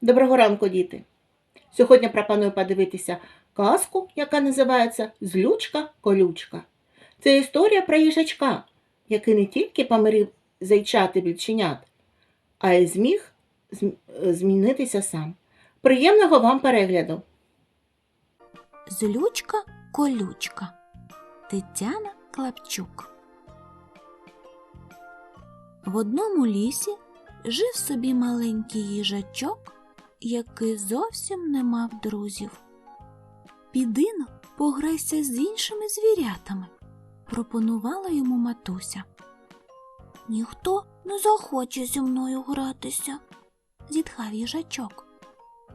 Доброго ранку, діти! Сьогодні пропоную подивитися казку, яка називається Злючка-колючка. Це історія про їжачка, який не тільки помирив зайчат і більченят, а й зміг зм- е, змінитися сам. Приємного вам перегляду! Злючка колючка Тетяна Клапчук. В одному лісі жив собі маленький їжачок, який зовсім не мав друзів. Підино пограйся з іншими звірятами, пропонувала йому матуся. Ніхто не захоче зі мною гратися, зітхав їжачок.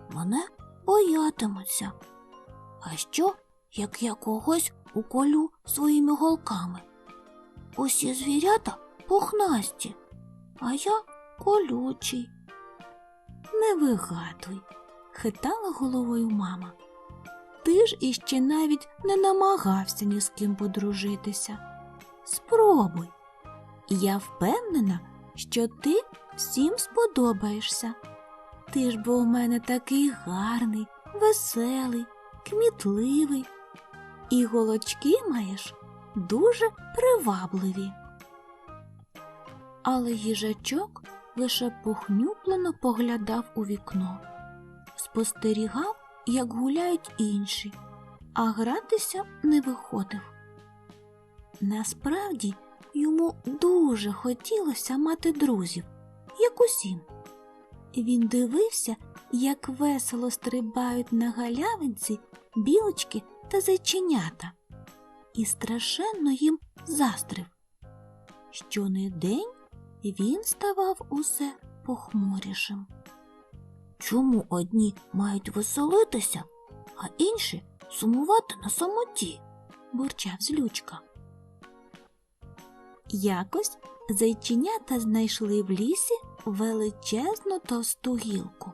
Мене боятимуться. А що, як я когось уколю своїми голками? Усі звірята пухнасті, а я колючий. Не вигадуй, хитала головою мама. Ти ж іще навіть не намагався ні з ким подружитися. Спробуй. Я впевнена, що ти всім сподобаєшся. Ти ж бо у мене такий гарний, веселий, кмітливий, і голочки маєш дуже привабливі. Але їжачок лише похнюплено поглядав у вікно, спостерігав, як гуляють інші, а гратися не виходив. Насправді йому дуже хотілося мати друзів, як усім. Він дивився, як весело стрибають на галявинці білочки та зайченята, і страшенно їм заздрив. Щонедень він ставав усе похмурішим. Чому одні мають веселитися, а інші сумувати на самоті? бурчав злючка. Якось зайченята знайшли в лісі величезну товсту гілку,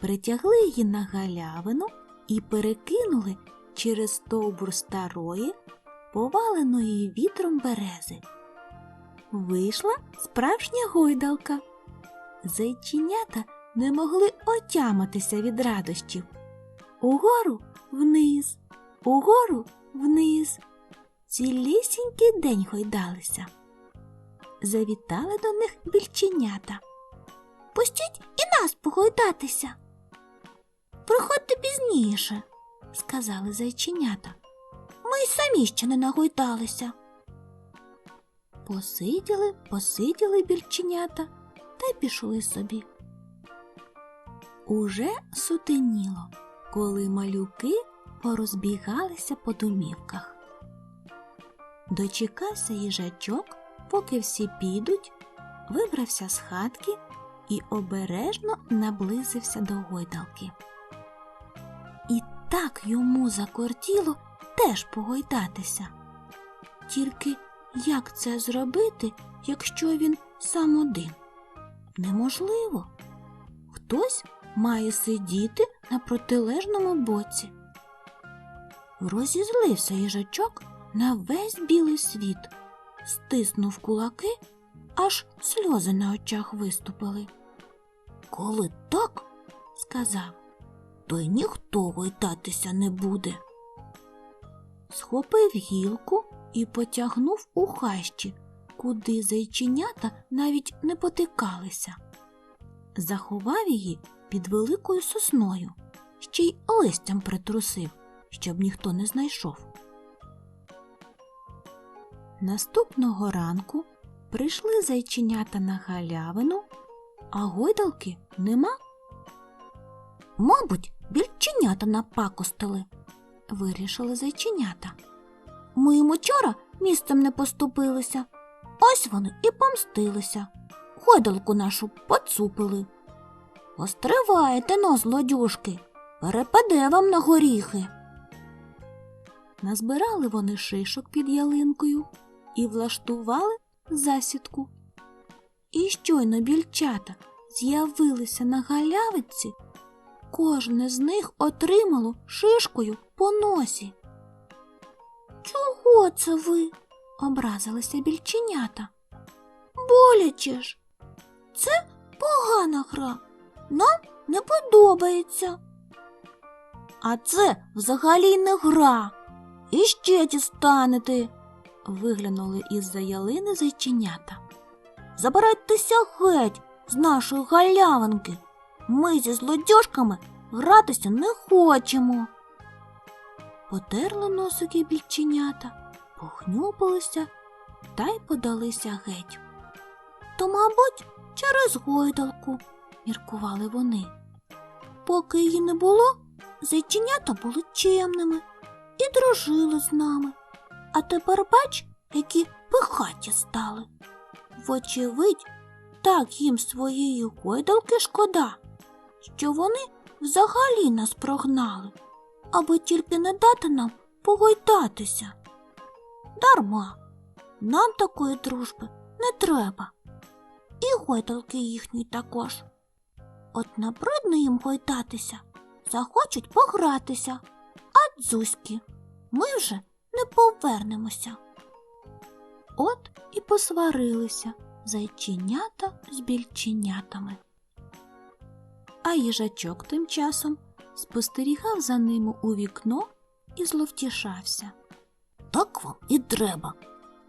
притягли її на галявину і перекинули через стовбур старої, поваленої вітром берези. Вийшла справжня гойдалка. Зайченята не могли отямитися від радощів. Угору вниз, угору вниз. Цілісінький день гойдалися. Завітали до них більченята. Пустіть і нас погойдатися. Приходьте пізніше, сказали зайченята. Ми й самі ще не нагойдалися. Посиділи, посиділи більченята та пішли собі. Уже сутеніло, коли малюки порозбігалися по домівках. Дочекався їжачок, поки всі підуть, вибрався з хатки і обережно наблизився до гойдалки. І так йому закортіло теж погойдатися. Тільки як це зробити, якщо він сам один? Неможливо. Хтось має сидіти на протилежному боці. Розізлився їжачок на весь білий світ, стиснув кулаки, аж сльози на очах виступили. Коли так, сказав, то й ніхто гойдатися не буде. Схопив гілку і потягнув у хащі, куди зайченята навіть не потикалися. Заховав її під великою сосною, ще й листям притрусив, щоб ніхто не знайшов. Наступного ранку прийшли зайченята на галявину, а гойдалки нема. Мабуть, більченята напакостили, вирішили зайченята. Ми їм учора місцем не поступилися, ось вони і помстилися. Гойдалку нашу поцупили. Постривайте но, злодюшки, перепаде вам на горіхи. Назбирали вони шишок під ялинкою і влаштували засідку. І щойно більчата з'явилися на галявиці, кожне з них отримало шишкою по носі. Чого це ви? образилися більченята. Боляче ж. Це погана гра. Нам не подобається. А це взагалі не гра. І ще дістанете. Виглянули із-за ялини зайченята. Забирайтеся геть з нашої галявинки. Ми зі злодюжками гратися не хочемо. Потерли носики більченята, похнюпилися та й подалися геть. То, мабуть, через гойдалку, міркували вони. Поки її не було, зайченята були чемними і дружили з нами. А тепер бач, які пихаті стали. Вочевидь, так їм своєї гойдалки шкода, що вони взагалі нас прогнали, аби тільки не дати нам погойдатися. Дарма, нам такої дружби не треба. І гойдалки їхній також. От набридно їм гойдатися, захочуть погратися, а дзузьки ми вже не повернемося. От і посварилися зайченята з більченятами. А їжачок тим часом спостерігав за ними у вікно і зловтішався. Так вам і треба.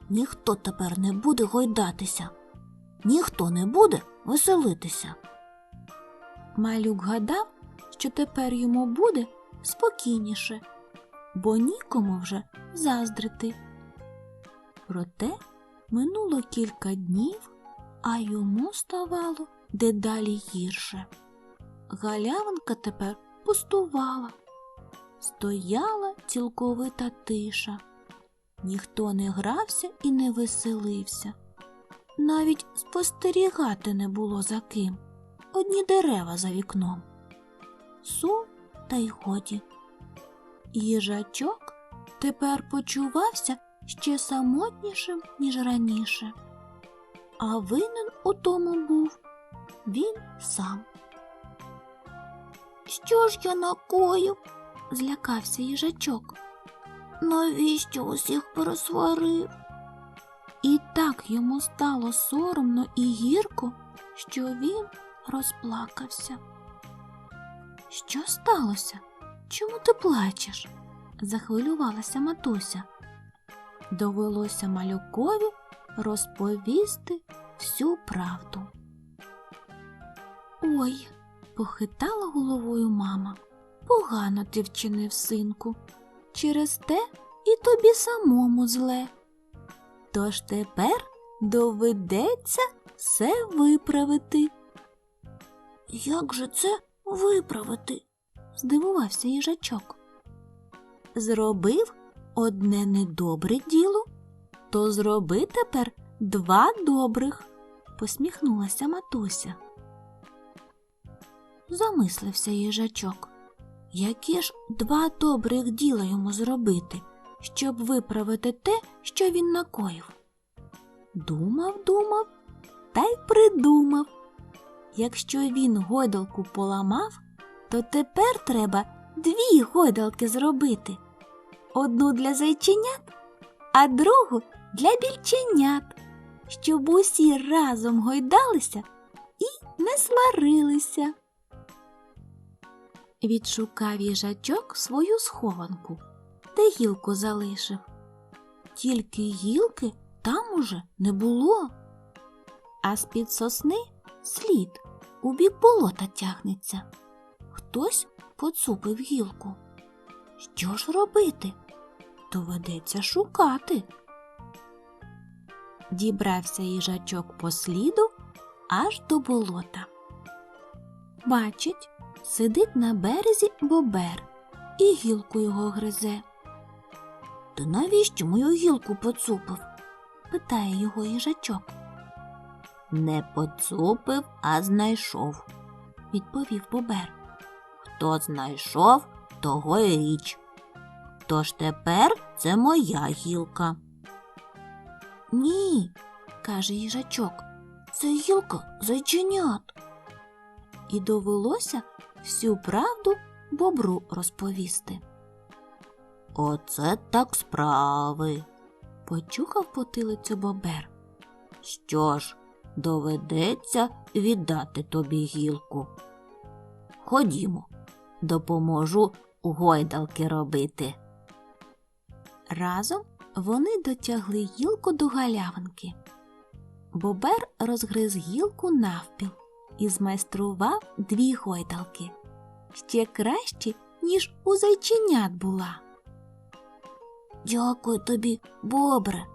Ніхто тепер не буде гойдатися, ніхто не буде веселитися. Малюк гадав, що тепер йому буде спокійніше, бо нікому вже заздрити. Проте минуло кілька днів, а йому ставало дедалі гірше. Галявинка тепер пустувала, стояла цілковита тиша. Ніхто не грався і не веселився. Навіть спостерігати не було за ким. Одні дерева за вікном. Сум та й годі. Їжачок тепер почувався ще самотнішим, ніж раніше. А винен у тому був він сам. Що ж я накоїв? злякався їжачок. Навіщо усіх пересварив? І так йому стало соромно і гірко, що він розплакався. Що сталося? Чому ти плачеш? захвилювалася матуся. Довелося малюкові розповісти всю правду. Ой, похитала головою мама. Погано ти вчинив, синку. Через те і тобі самому зле. Тож тепер доведеться все виправити. Як же це виправити? здивувався їжачок. Зробив одне недобре діло, то зроби тепер два добрих, посміхнулася матуся. Замислився їжачок. Які ж два добрих діла йому зробити, щоб виправити те, що він накоїв? Думав, думав та й придумав. Якщо він гойдалку поламав, то тепер треба дві гойдалки зробити. Одну для зайченят, а другу для більченят, щоб усі разом гойдалися і не сварилися. Відшукав їжачок свою схованку, де гілку залишив. Тільки гілки там уже не було, а з-під сосни слід у бік болота тягнеться. Хтось поцупив гілку. Що ж робити? Доведеться шукати. Дібрався їжачок по сліду аж до болота. Бачить, сидить на березі бобер і гілку його гризе. Ти навіщо мою гілку поцупив? питає його їжачок. Не поцупив, а знайшов, відповів бобер. Хто знайшов, того й річ. Тож тепер це моя гілка. Ні, каже їжачок, це гілка зайченят. І довелося всю правду бобру розповісти. Оце так справи, почухав потилицю бобер. Що ж, доведеться віддати тобі гілку. Ходімо, допоможу гойдалки робити. Разом вони дотягли гілку до галявинки. Бобер розгриз гілку навпіл і змайстрував дві гойдалки. Ще кращі, ніж у зайченят була. Дякую тобі, бобре,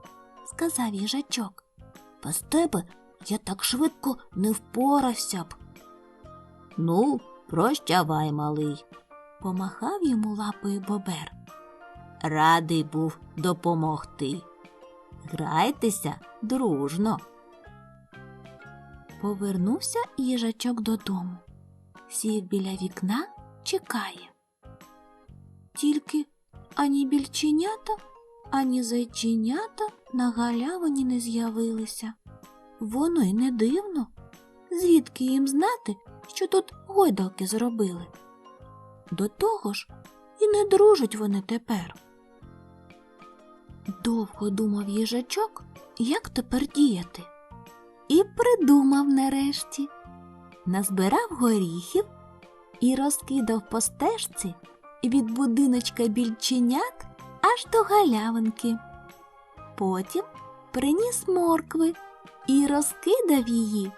сказав їжачок. Без тебе я так швидко не впорався б. Ну, прощавай, малий, помахав йому лапою бобер. Радий був допомогти. Грайтеся дружно. Повернувся їжачок додому. Сів біля вікна, чекає. Тільки ані більченята, ані зайченята на галявині не з'явилися. Воно й не дивно. Звідки їм знати, що тут гойдалки зробили? До того ж, і не дружать вони тепер. Довго думав їжачок, як тепер діяти. І придумав нарешті. Назбирав горіхів і розкидав по стежці від будиночка більченят аж до галявинки. Потім приніс моркви і розкидав її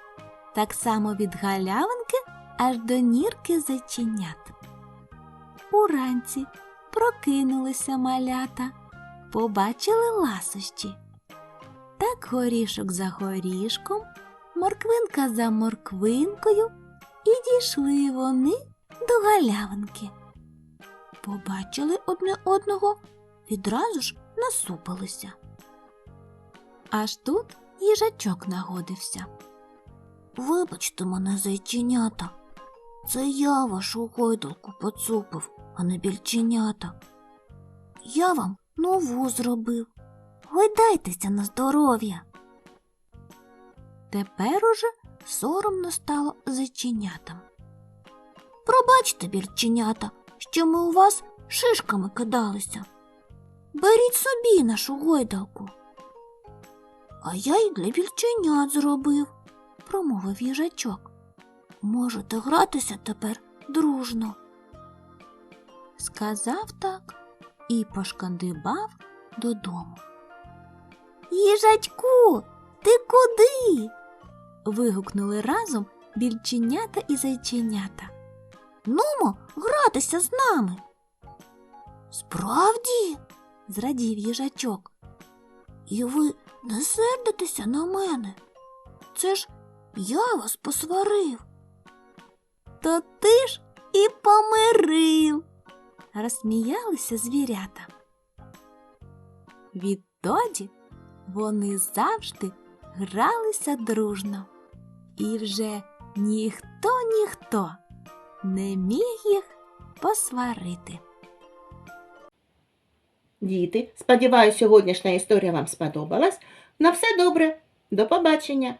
так само від галявинки аж до нірки зайченят. Уранці прокинулися малята, побачили ласощі. Так горішок за горішком, морквинка за морквинкою, і дійшли вони до галявинки. Побачили одне одного, відразу ж насупилися. Аж тут їжачок нагодився. Вибачте мене, зайченята. Це я вашу гойдалку поцупив, а не більченята. Я вам нову зробив. Гойдайтеся на здоров'я. Тепер уже соромно стало зайченятам. Пробачте, більченята, що ми у вас шишками кидалися. Беріть собі нашу гойдалку. А я й для більченят зробив, промовив їжачок. Можете гратися тепер дружно. Сказав так і пошкандибав додому. Їжачку, ти куди? вигукнули разом більченята і зайченята. Нумо, гратися з нами. Справді, зрадів їжачок. І ви не сердитеся на мене. Це ж я вас посварив. То ти ж і помирив, розсміялися звірята. Відтоді вони завжди гралися дружно, і вже ніхто ніхто не міг їх посварити. Діти, сподіваюся, сьогоднішня історія вам сподобалась. На все добре. До побачення!